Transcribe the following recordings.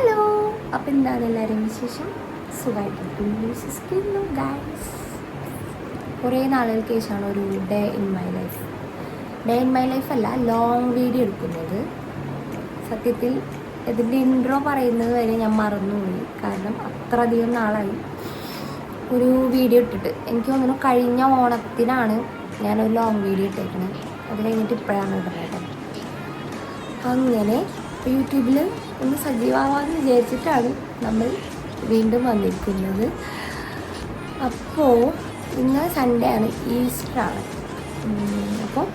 Hello. അപ്പം എന്താണ് എല്ലാവരും വിശേഷം? സുഖമായിട്ടിരിക്കുന്നു. വിശ്വസിക്കുന്നു ഗൈസ് കുറേ നാളുകൾക്ക് ശേഷമാണ് ഒരു day in my life day in my life അല്ല ലോങ് വീഡിയോ എടുക്കുന്നത്. സത്യത്തിൽ ഇതിന്റെ ഇൻട്രോ പറയുന്നത് വരെ ഞാൻ മറന്നുപോയി. കാരണം അത്രയധികം നാളായി ഒരു വീഡിയോ ഇട്ടിട്ട്. എനിക്ക് തോന്നുന്നു കഴിഞ്ഞ ഓണത്തിനാണ് ഞാനൊരു ലോങ് വീഡിയോ ഇട്ടേക്കുന്നത് അത് കഴിഞ്ഞിട്ട് ഇപ്പോഴാണ് ഇടുന്നത് അങ്ങനെ യൂട്യൂബിൽ ഒന്ന് സജീവമാവാന്ന് വിചാരിച്ചിട്ടാണ് നമ്മൾ വീണ്ടും വന്നിരിക്കുന്നത്. അപ്പോൾ ഇന്ന് സൺഡേ ആണ് ഈസ്റ്റർ ആണ്. അപ്പോൾ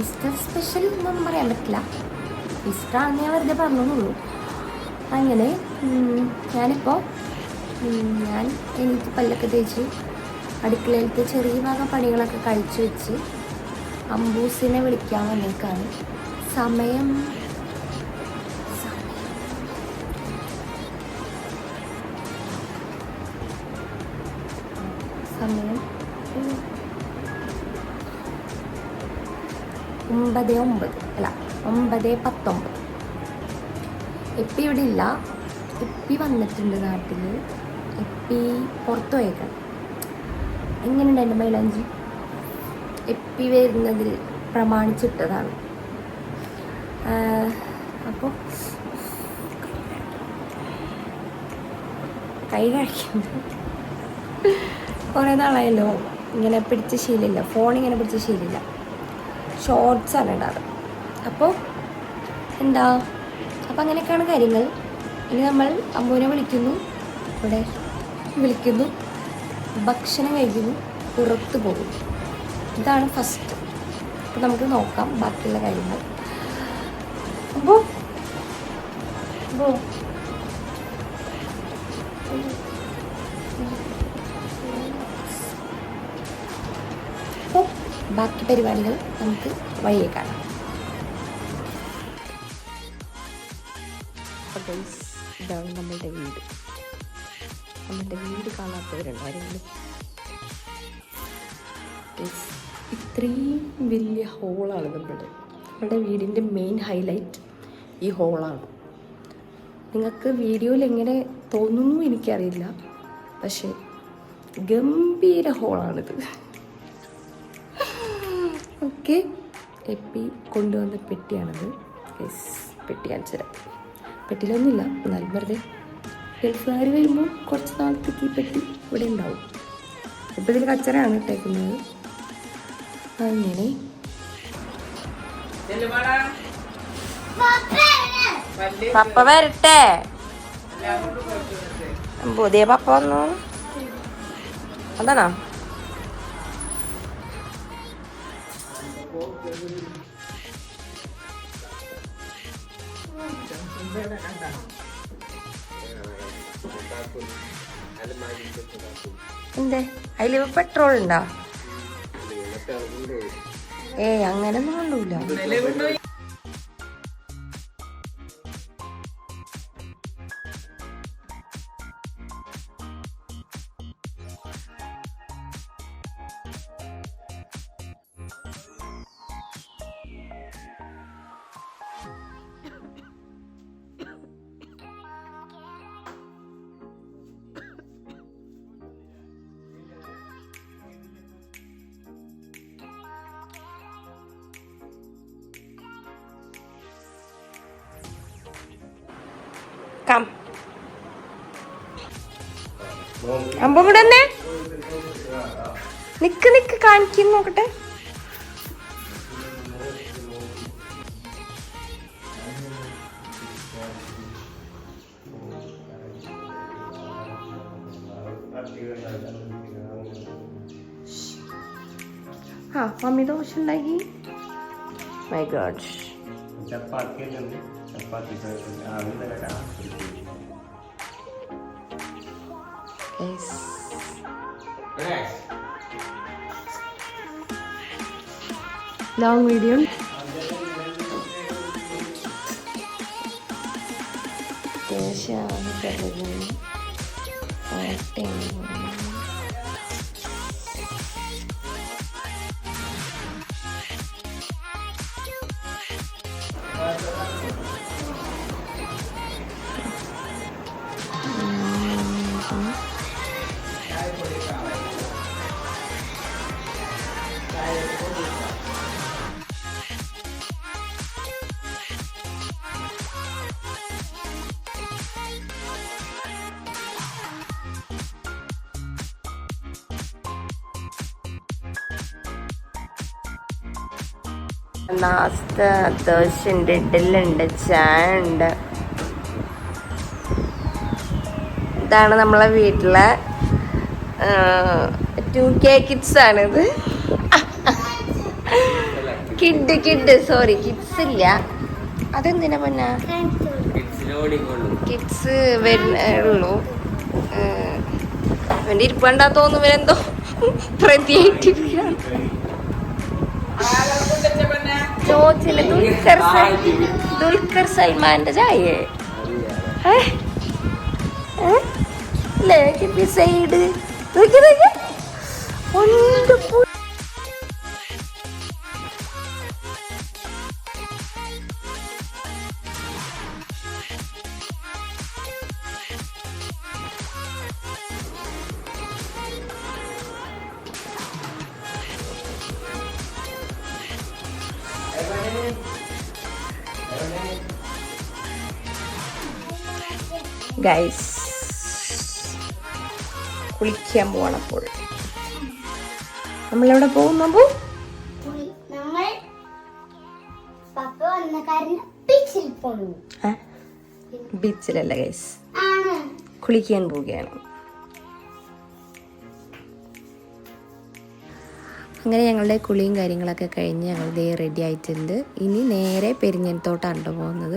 ഈസ്റ്റർ സ്പെഷ്യൽ എന്നൊന്നും പറയാൻ പറ്റില്ല. ഈസ്റ്റർ ആണെന്ന് ഞാൻ വെറുതെ പറഞ്ഞോളൂ. അങ്ങനെ ഞാനിപ്പോൾ ഞാൻ എനിക്ക് പല്ലൊക്കെ തേച്ച് അടുക്കളയിലത്തെ ചെറിയ ഭാഗം പണികളൊക്കെ കഴിച്ചു വെച്ച് അമ്പൂസിനെ വിളിക്കാൻ വന്നേക്കാണ്. സമയം സമയം. ഒമ്പത് ഒമ്പത് അല്ല ഒമ്പത് പത്തൊമ്പത്. എപ്പി ഇവിടെ ഇല്ല. എപ്പി വന്നിട്ടുണ്ട് നാട്ടിൽ എപ്പി പുറത്തു പോയേക്കാം എങ്ങനെയുണ്ട് എന്റെ മൈലാഞ്ചി? എപ്പി വരുന്നതിൽ പ്രമാണിച്ചിട്ടതാണ്. അപ്പോൾ കൈ കഴിക്കുന്നു കുറേ നാളായല്ലോ ഇങ്ങനെ പിടിച്ച ശീലമില്ല. ഫോൺ ഇങ്ങനെ പിടിച്ച ശീലമില്ല. ഷോർട്ട്സ് ആണ് ഇടാറ്. അപ്പോൾ എന്താ? അപ്പോൾ അങ്ങനെയൊക്കെയാണ് കാര്യങ്ങൾ. ഇനി നമ്മൾ അമ്മൂനെ വിളിക്കുന്നു. ഇവിടെ വിളിക്കുന്നു. ഭക്ഷണം കഴിക്കുന്നു. പുറത്ത് പോകും ഇതാണ് ഫസ്റ്റ് അപ്പോൾ നമുക്ക് നോക്കാം ബാക്കിയുള്ള കാര്യങ്ങൾ. അപ്പോൾ അപ്പോൾ ബാക്കി പരിപാടികൾ നമുക്ക് വഴിയെ കാണാം. നമ്മളുടെ വീട്. നമ്മളുടെ വീട് കാണാത്തവരുണ്ട് ആരെങ്കിലും ഇത്രയും വലിയ ഹോളാണ് നമ്മുടെ നമ്മുടെ വീടിന്റെ മെയിൻ ഹൈലൈറ്റ് ഈ ഹോളാണ് നിങ്ങൾക്ക് വീഡിയോയിൽ എങ്ങനെ തോന്നുന്നു എനിക്കറിയില്ല. പക്ഷേ ഗംഭീര ഹോളാണിത് ഓക്കെ എപ്പി കൊണ്ടുവന്ന പെട്ടിയാണത്. യെസ് പെട്ടി കാണിച്ചു തരാം. പെട്ടിയിലൊന്നുമില്ല എന്നാലും വെറുതെ. ഗൾഫുകാർ വരുമ്പോൾ കുറച്ച് നാളത്തേക്ക് ഈ പെട്ടി ഇവിടെ ഉണ്ടാവും. ഇപ്പോൾ ഇതിൽ കച്ചറയാണ് ഇട്ടേക്കുന്നത്. അങ്ങനെ. പപ്പ വരട്ടെ. പുതിയ പപ്പ വന്നു. അതാണോ? എന്തേ? അതിൽ പെട്രോൾ ഉണ്ടോ? ഏയ് അങ്ങനൊന്നും കൊണ്ടൂല. അമ്പ ഇവിടെ തന്നെ നിക്ക് നിക്ക് കാണിക്കുന്നു നോക്കട്ടെ. ആ മമ്മി ദോശ ഉണ്ടാക്കി. My god chapati chapati guys. Long medium. Ayan siya. Ang galing. Ang. നാസ്ത ദോശയുണ്ട് ഇഡലുണ്ട് ചായ ഉണ്ട് ഇതാണ് നമ്മളെ വീട്ടിലെ ടു കെ കിഡ്സ് ആണിത്. കിഡ് കിഡ് സോറി കിഡ്സ് ഇല്ല. അതെന്തിനാ പിന്നെ? കിഡ്സ് വരുന്നുള്ളൂ അവന്റെ ഇരിപ്പണ്ടാ തോന്നുന്നു എന്തോ പ്രതിയായിട്ടിരിക്കുകയാണ് ചോദിച്ചില്ല ദുൽഖർ ദുൽഖർ സൽമാന്റെ ചായേ? കിപ്പി സൈഡ്. നോക്കി ഗൈസ് കുളിക്കാൻ പോകണപ്പോൾ നമ്മളെവിടെ ബീച്ചിൽ പോണു ബീച്ചിലല്ല ഗൈസ് കുളിക്കാൻ പോവുകയാണ്. അങ്ങനെ ഞങ്ങളുടെ കുളിയും കാര്യങ്ങളൊക്കെ കഴിഞ്ഞ് ഞങ്ങൾ ദേ റെഡി ആയിട്ടുണ്ട്. ഇനി നേരെ പെരിഞ്ഞനത്തോട്ടാണ് പോകുന്നത്.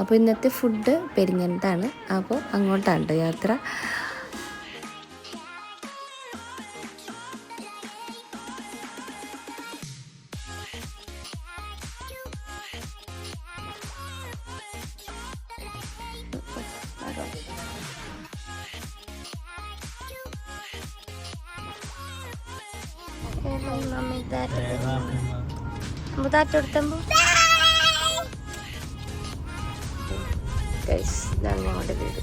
അപ്പോൾ ഇന്നത്തെ ഫുഡ് പെരിഞ്ഞനത്താണ് അപ്പോൾ അങ്ങോട്ടാണ് ട്ടോ യാത്ര ഞങ്ങളുടെ വീട്.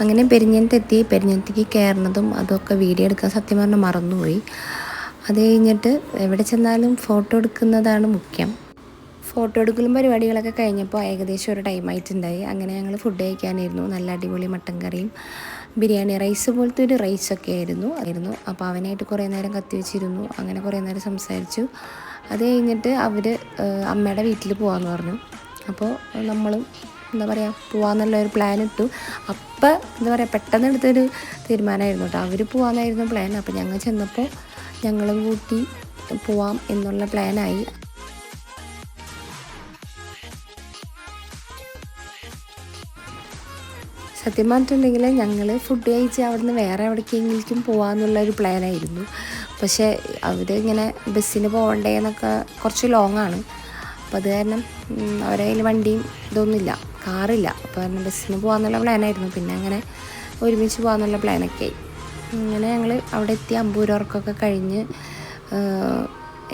അങ്ങനെ പെരിഞ്ഞത്തെത്തി പെരിഞ്ഞത്തേക്ക് കയറുന്നതും അതൊക്കെ വീഡിയോ എടുക്കാൻ സത്യം പറഞ്ഞാൽ മറന്നുപോയി. അത് കഴിഞ്ഞിട്ട് എവിടെ ചെന്നാലും ഫോട്ടോ എടുക്കുന്നതാണ് മുഖ്യം. ഫോട്ടോ എടുക്കലും പരിപാടികളൊക്കെ കഴിഞ്ഞപ്പോൾ ഏകദേശം ഒരു ടൈം ആയിട്ടുണ്ടായി. അങ്ങനെ ഞങ്ങൾ ഫുഡ് കഴിക്കാനായിരുന്നു. നല്ല അടിപൊളി മട്ടൻ കറിയും ബിരിയാണി റൈസ് പോലത്തെ ഒരു റൈസൊക്കെ ആയിരുന്നു. ആയിരുന്നു. അപ്പോൾ അവനായിട്ട് കുറേ നേരം കത്തി വെച്ചിരുന്നു. അങ്ങനെ കുറേ നേരം സംസാരിച്ചു. അത് കഴിഞ്ഞിട്ട് അവർ അമ്മയുടെ വീട്ടിൽ പോകാമെന്ന് പറഞ്ഞു. അപ്പോൾ നമ്മളും എന്താ പറയുക പോകാമെന്നുള്ള ഒരു പ്ലാൻ ഇട്ടു. അപ്പം എന്താ പറയുക പെട്ടെന്ന് എടുത്തൊരു തീരുമാനമായിരുന്നു കേട്ടോ അവർ പോകാമെന്നായിരുന്നു പ്ലാൻ അപ്പോൾ ഞങ്ങൾ ചെന്നപ്പോൾ ഞങ്ങളും കൂട്ടി പോവാം എന്നുള്ള പ്ലാനായി സത്യം പറഞ്ഞിട്ടുണ്ടെങ്കിൽ ഞങ്ങൾ ഫുഡ് കഴിച്ച് അവിടുന്ന് വേറെ എവിടേക്കെങ്കിലും പോകാമെന്നുള്ള ഒരു പ്ലാനായിരുന്നു പക്ഷേ അവർ ഇങ്ങനെ ബസ്സിന് പോകണ്ടേ എന്നൊക്കെ കുറച്ച് ലോങ്ങാണ് അപ്പോൾ അത് കാരണം അവരെ വണ്ടിയും ഇതൊന്നുമില്ല. കാറില്ല. അപ്പോൾ തന്നെ ബസ്സിന് പോകാമെന്നുള്ള പ്ലാനായിരുന്നു. പിന്നെ അങ്ങനെ ഒരുമിച്ച് പോകാമെന്നുള്ള പ്ലാനൊക്കെ ആയി. അങ്ങനെ ഞങ്ങൾ അവിടെ എത്തി. അമ്പൂരോർക്കൊക്കെ കഴിഞ്ഞ്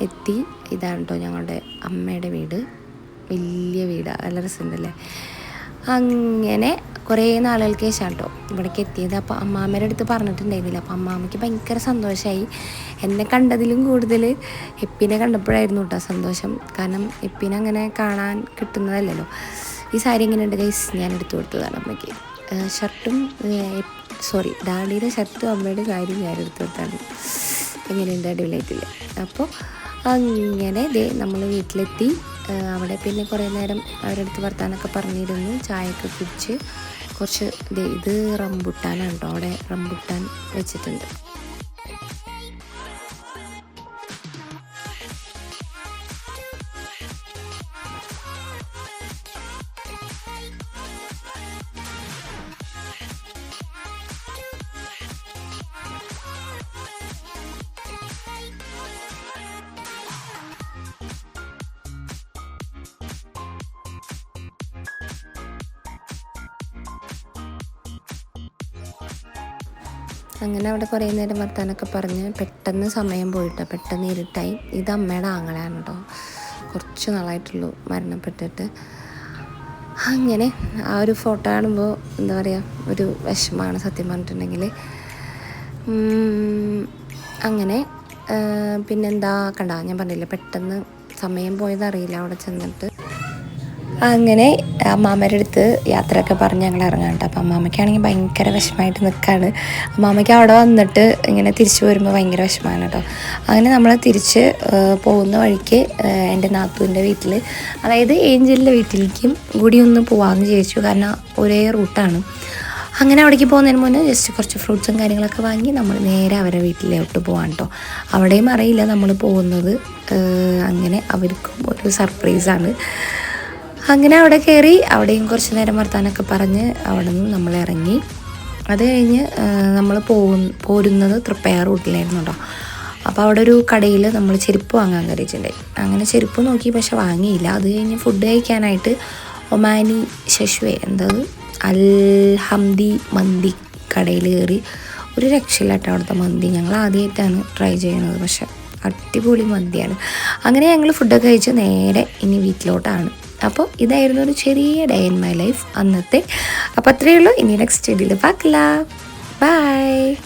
എത്തി. ഇതാണ് കേട്ടോ ഞങ്ങളുടെ അമ്മയുടെ വീട്. വലിയ വീടാണ് നല്ല രസമുണ്ടല്ലേ? അങ്ങനെ കുറേ നാളുകൾക്ക് ശേഷം കേട്ടോ ഇവിടേക്ക് എത്തിയത്. അപ്പോൾ അമ്മാമ്മയുടെ അടുത്ത് പറഞ്ഞിട്ടുണ്ടായിരുന്നില്ല. അപ്പോൾ അമ്മാമ്മയ്ക്ക് ഭയങ്കര സന്തോഷമായി എന്നെ കണ്ടതിലും കൂടുതൽ എപ്പിനെ കണ്ടപ്പോഴായിരുന്നു കേട്ടോ സന്തോഷം. കാരണം എപ്പിനെ അങ്ങനെ കാണാൻ കിട്ടുന്നതല്ലല്ലോ. ഈ സാരി എങ്ങനെയുണ്ട് ഗൈസ് ഞാൻ എടുത്തു കൊടുത്തതാണ് അമ്മയ്ക്ക്. ഷർട്ടും സോറി ഡാഡിയുടെ ഷർട്ടും അമ്മയുടെ സാരിയും ഞാൻ എടുത്തു കൊടുത്താണ്. എങ്ങനെയുണ്ട് അടിപൊളിയായിട്ടില്ല? അപ്പോൾ അങ്ങനെ ദേ നമ്മൾ വീട്ടിലെത്തി. അവിടെ പിന്നെ കുറേ നേരം അവരുടെ അടുത്ത് വർത്താനൊക്കെ പറഞ്ഞിരുന്നു. ചായയൊക്കെ കുടിച്ച് കുറച്ച് ഇത് റംബുട്ടാനാണ് കേട്ടോ. അവിടെ റംബുട്ടാൻ വെച്ചിട്ടുണ്ട്. അങ്ങനെ അവിടെ കുറേ നേരം വർത്താനൊക്കെ പറഞ്ഞ് പെട്ടെന്ന് സമയം പോയിട്ടോ. പെട്ടെന്ന് ഇരുട്ടായി. ഇത് അമ്മയുടെ ആങ്ങളാണ് കേട്ടോ കുറച്ച് നാളായിട്ടുള്ളൂ മരണപ്പെട്ടിട്ട്. അങ്ങനെ ആ ഒരു ഫോട്ടോ കാണുമ്പോൾ എന്താ പറയുക ഒരു വിഷമമാണ് സത്യം പറഞ്ഞിട്ടുണ്ടെങ്കിൽ. അങ്ങനെ പിന്നെന്താ കണ്ട? ഞാൻ പറഞ്ഞില്ല പെട്ടെന്ന് സമയം പോയതറിയില്ല അവിടെ ചെന്നിട്ട്. അങ്ങനെ അമ്മാമ്മയുടെ അടുത്ത് യാത്രയൊക്കെ പറഞ്ഞ് ഞങ്ങൾ ഇറങ്ങാൻ കേട്ടോ. അപ്പം അമ്മാമ്മയ്ക്കാണെങ്കിൽ ഭയങ്കര വിഷമമായിട്ട് നിൽക്കുകയാണ് അമ്മാമ്മയ്ക്ക് അവിടെ വന്നിട്ട് ഇങ്ങനെ തിരിച്ചു വരുമ്പോൾ ഭയങ്കര വിഷമമാണ് കേട്ടോ. അങ്ങനെ നമ്മൾ തിരിച്ച് പോകുന്ന വഴിക്ക് എന്റെ നാത്തൂന്റെ വീട്ടിൽ അതായത് ഏഞ്ചലിന്റെ വീട്ടിലേക്കും കൂടി ഒന്ന് പോകാമെന്ന് ചോദിച്ചു കാരണം ഒരേ റൂട്ടാണ്. അങ്ങനെ അവിടേക്ക് പോകുന്നതിന് മുന്നേ ജസ്റ്റ് കുറച്ച് ഫ്രൂട്ട്സും കാര്യങ്ങളൊക്കെ വാങ്ങി നമ്മൾ നേരെ അവരുടെ വീട്ടിലോട്ട് പോകാൻ കേട്ടോ. അവിടെയും അറിയില്ല നമ്മൾ പോകുന്നത്. അങ്ങനെ അവർക്കും ഒരു സർപ്രൈസാണ്. അങ്ങനെ അവിടെ കയറി അവിടെയും കുറച്ച് നേരം വർത്താനൊക്കെ പറഞ്ഞ് അവിടെ നിന്ന് നമ്മൾ ഇറങ്ങി. അത് കഴിഞ്ഞ് നമ്മൾ പോകുന്ന പോരുന്നത് തൃപ്പയാർ റൂട്ടിലായിരുന്നു കേട്ടോ അപ്പോൾ അവിടെ ഒരു കടയിൽ നമ്മൾ ചെരുപ്പ് വാങ്ങാൻ കയറിയിട്ടുണ്ടായി അങ്ങനെ ചെരുപ്പ് നോക്കി പക്ഷെ വാങ്ങിയില്ല. അത് കഴിഞ്ഞ് ഫുഡ് കഴിക്കാനായിട്ട് ഒമാനി ശശുവെ എന്തത് അൽ ഹംദി മന്തി കടയിൽ കയറി. ഒരു രക്ഷയില്ല കേട്ടോ അവിടുത്തെ മന്തി. ഞങ്ങൾ ആദ്യമായിട്ടാണ് ട്രൈ ചെയ്യുന്നത് പക്ഷെ അടിപൊളി മന്തിയാണ്. അങ്ങനെ ഞങ്ങൾ ഫുഡൊക്കെ കഴിച്ച് നേരെ ഇനി വീട്ടിലോട്ടാണ്. അപ്പോൾ ഇതായിരുന്നു ഒരു ചെറിയ ഡേ ഇൻ മൈ ലൈഫ് അന്നത്തെ. അപ്പോൾ അത്രയേ ഉള്ളൂ. ഇനി നെക്സ്റ്റ് വീഡിയോയിൽ പാക്കല ബൈ